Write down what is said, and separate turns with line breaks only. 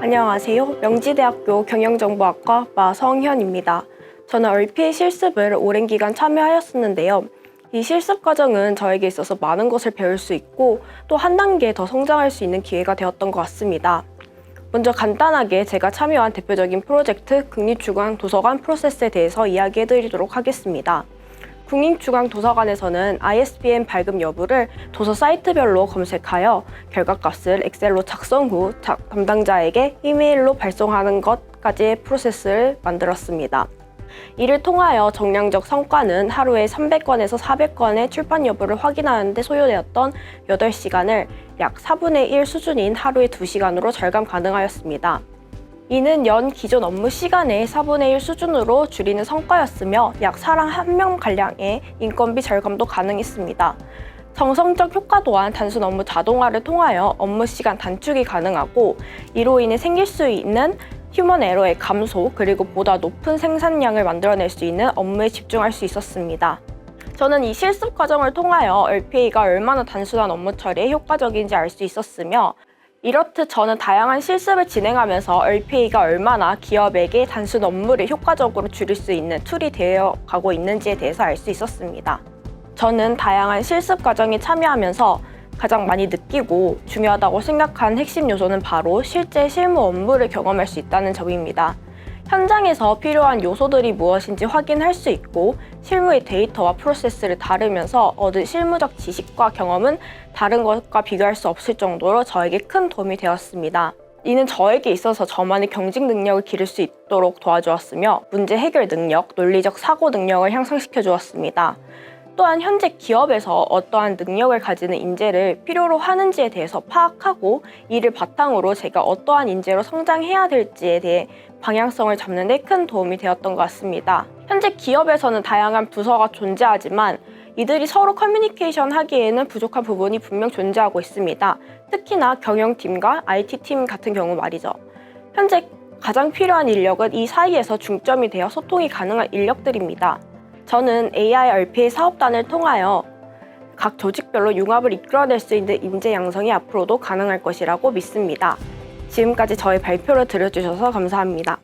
안녕하세요. 명지대학교 경영정보학과 마성현입니다. 저는 얼핏 실습을 오랜 기간 참여하였었는데요. 이 실습 과정은 저에게 있어서 많은 것을 배울 수 있고 또 한 단계 더 성장할 수 있는 기회가 되었던 것 같습니다. 먼저 간단하게 제가 참여한 대표적인 프로젝트 국립주간 도서관 프로세스에 대해서 이야기해 드리도록 하겠습니다. 국립중앙 도서관에서는 ISBN 발급 여부를 도서 사이트별로 검색하여 결과값을 엑셀로 작성 후 자- 담당자에게 이메일로 발송하는 것까지의 프로세스를 만들었습니다. 이를 통하여 정량적 성과는 하루에 300건에서 400건의 출판 여부를 확인하는 데 소요되었던 8시간을 약 4분의 1 수준인 하루에 2시간으로 절감 가능하였습니다. 이는 연 기존 업무 시간의 4분의 1 수준으로 줄이는 성과였으며 약 사람 한 명 가량의 인건비 절감도 가능했습니다. 정성적 효과 또한 단순 업무 자동화를 통하여 업무 시간 단축이 가능하고 이로 인해 생길 수 있는 휴먼 에러의 감소 그리고 보다 높은 생산량을 만들어낼 수 있는 업무에 집중할 수 있었습니다. 저는 이 실습 과정을 통하여 RPA가 얼마나 단순한 업무 처리에 효과적인지 알 수 있었으며 이렇듯 저는 다양한 실습을 진행하면서 RPA가 얼마나 기업에게 단순 업무를 효과적으로 줄일 수 있는 툴이 되어 가고 있는지에 대해서 알 수 있었습니다. 저는 다양한 실습 과정에 참여하면서 가장 많이 느끼고 중요하다고 생각한 핵심 요소는 바로 실제 실무 업무를 경험할 수 있다는 점입니다. 현장에서 필요한 요소들이 무엇인지 확인할 수 있고 실무의 데이터와 프로세스를 다루면서 얻은 실무적 지식과 경험은 다른 것과 비교할 수 없을 정도로 저에게 큰 도움이 되었습니다. 이는 저에게 있어서 저만의 경직 능력을 기를 수 있도록 도와주었으며 문제 해결 능력, 논리적 사고 능력을 향상시켜 주었습니다. 또한 현재 기업에서 어떠한 능력을 가지는 인재를 필요로 하는지에 대해서 파악하고 이를 바탕으로 제가 어떠한 인재로 성장해야 될지에 대해 방향성을 잡는 데 큰 도움이 되었던 것 같습니다. 현재 기업에서는 다양한 부서가 존재하지만 이들이 서로 커뮤니케이션 하기에는 부족한 부분이 분명 존재하고 있습니다. 특히나 경영팀과 IT팀 같은 경우 말이죠. 현재 가장 필요한 인력은 이 사이에서 중점이 되어 소통이 가능한 인력들입니다. 저는 AI RPA 사업단을 통하여 각 조직별로 융합을 이끌어낼 수 있는 인재 양성이 앞으로도 가능할 것이라고 믿습니다. 지금까지 저의 발표를 들어주셔서 감사합니다.